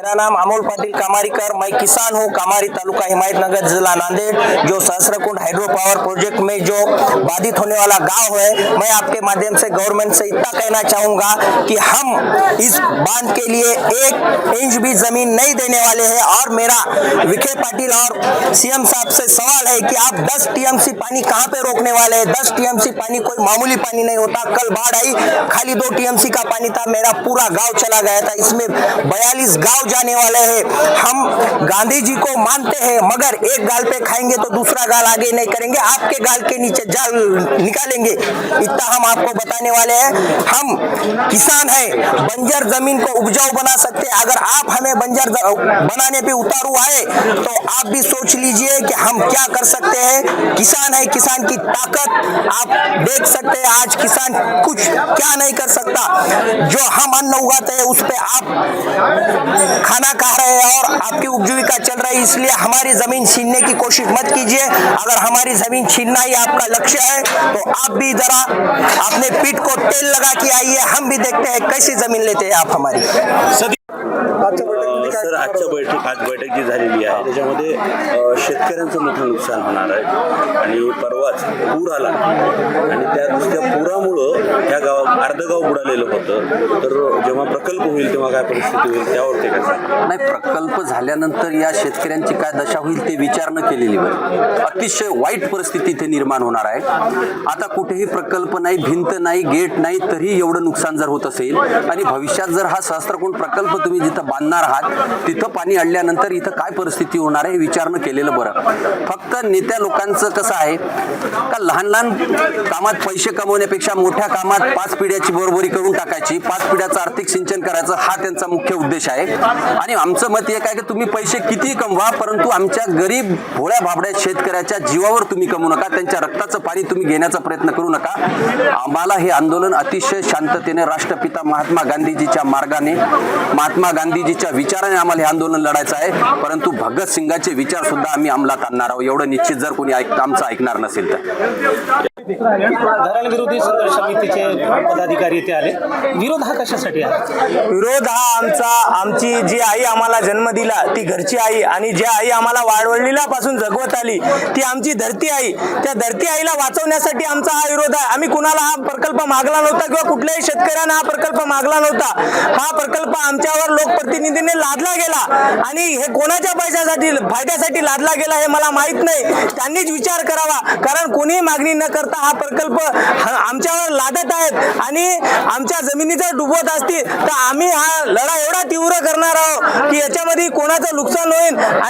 मेरा नाम अमोल पाटिल कामारीकर, मैं किसान हूँ, कामारी तालुका हिमायतनगर जिला नांदेड़, जो सहस्रकुंड हाइड्रो पावर प्रोजेक्ट में जो बाधित होने वाला गाँव है, मैं आपके माध्यम से गवर्नमेंट से इतना कहना चाहूँगा कि हम इस बाँध के लिए एक इंच भी ज़मीन नहीं देने वाले हैं। और मेरा विखे पाटिल और सीएम साहब से सवाल है कि आप 10 टीएमसी पानी कहाँ पे रोकने वाले हैं? 10 टीएमसी पानी कोई मामूली पानी नहीं होता। कल बाढ़ आई, खाली दो टीएमसी का पानी था, मेरा पूरा गाँव चला गया था। इसमें बयालीस गाँव जाने वाले हैं। हम गांधी जी को मानते हैं, मगर एक गाल पे खाएँगे तो दूसरा गाल आगे नहीं करेंगे। आपके गाल के नीचे जाल निकालेंगे। इतना हम आपको बताने वाले हैं। हम किसान हैं, बंजर ज़मीन को उपजाऊ बना सकते हैं। अगर आप हमें बंजर बनाने पे उतारू आए तो आप भी सोच लीजिए कि हम क्या कर सकते हैं। किसान है, किसान की ताकत आप देख सकते हैं। आज किसान कुछ क्या नहीं कर सकता। जो हम अन्न उगाते हैं, उस पर आप खाना खा रहे हैं और आपकी उपजीविका चल रही है, इसलिए हमारी ज़मीन छीनने की कोशिश मत कीजिए। अगर हमारी ज़मीन छीनना ही आपका लक्ष्य है तो आप भी जरा अपने पीठ को तेल लगा के आइए, हम भी देखते हैं कैसी ज़मीन लेते हैं आप हमारी। आजच्या बैठक आज बैठक जी झालेली आहे त्याच्यामध्ये शेतकऱ्यांचं मोठं नुकसान होणार आहे आणि परवाच पूर आला. आणि त्या त्या पुरामुळं ह्या गावात अर्ध गाव बुडालेलं होतं. तर जेव्हा प्रकल्प होईल तेव्हा काय परिस्थिती होईल त्यावर ते काय नाही प्रकल्प झाल्यानंतर या शेतकऱ्यांची काय दशा होईल ते विचार न केलेली बरं. अतिशय वाईट परिस्थिती इथे निर्माण होणार आहे. आता कुठेही प्रकल्प नाही भिंत नाही गेट नाही तरी एवढं नुकसान जर होत असेल आणि भविष्यात जर हा सहस्त्रकोण प्रकल्प तुम्ही जिथं बांधणार आहात तिथं पाणी अडल्यानंतर इथं काय परिस्थिती होणार आहे हे विचार केलेलं बरं. फक्त नेत्या लोकांचं कसं आहे का लहान लहान कामात पैसे कमवण्यापेक्षा मोठ्या कामात पाच पिढ्याची बरोबरी करून टाकायची पाच पिढ्याचं आर्थिक सिंचन करायचं हा त्यांचा मुख्य उद्देश आहे. आणि आमचं मत एक आहे की तुम्ही पैसे किती कमवा परंतु आमच्या गरीब भोळ्या भाबड्या शेतकऱ्याच्या जीवावर तुम्ही कमवू नका त्यांच्या रक्ताचं पाणी तुम्ही घेण्याचा प्रयत्न करू नका. आम्हाला हे आंदोलन अतिशय शांततेने राष्ट्रपिता महात्मा गांधीजीच्या मार्गाने महात्मा गांधीजीच्या विचाराने आम्हाला हे आंदोलन लढायचं आहे. परंतु भगत सिंगाचे विचार सुद्धा आम्ही अंमलात आणणार आहोत. एवढं निश्चित जर कोणी ऐक आमचं ऐकणार नसेल तर. धरणविरोधी संघर्ष समितीचे पदाधिकारी इथे आले. विरोध हा कशासाठी आला? विरोध हा आमचा आमची जी आई आम्हाला जन्म दिला ती घरची आई आणि ज्या आई आम्हाला वाडवडीला पासून जगवत आली ती आमची धरती आई. त्या धरती आईला वाचवण्यासाठी आमचा हा विरोध आहे. आम्ही कुणाला हा प्रकल्प मागला नव्हता किंवा कुठल्याही शेतकऱ्यांना हा प्रकल्प मागला नव्हता. हा प्रकल्प आमच्यावर लोकप्रतिनिधीने लादला गेला आणि हे कोणाच्या पैशासाठी फायद्यासाठी लादला गेला हे मला माहीत नाही. त्यांनीच विचार करावा. कारण कोणीही मागणी न करता हा प्रकल्प आमच्यावर लादत आहेत. आणि आमच्या जमिनी जर डुबवत असतील तर आम्ही हा लढा एवढा तीव्र करणार आहोत की याच्यामध्ये कोणाचं नुकसान होईल आणि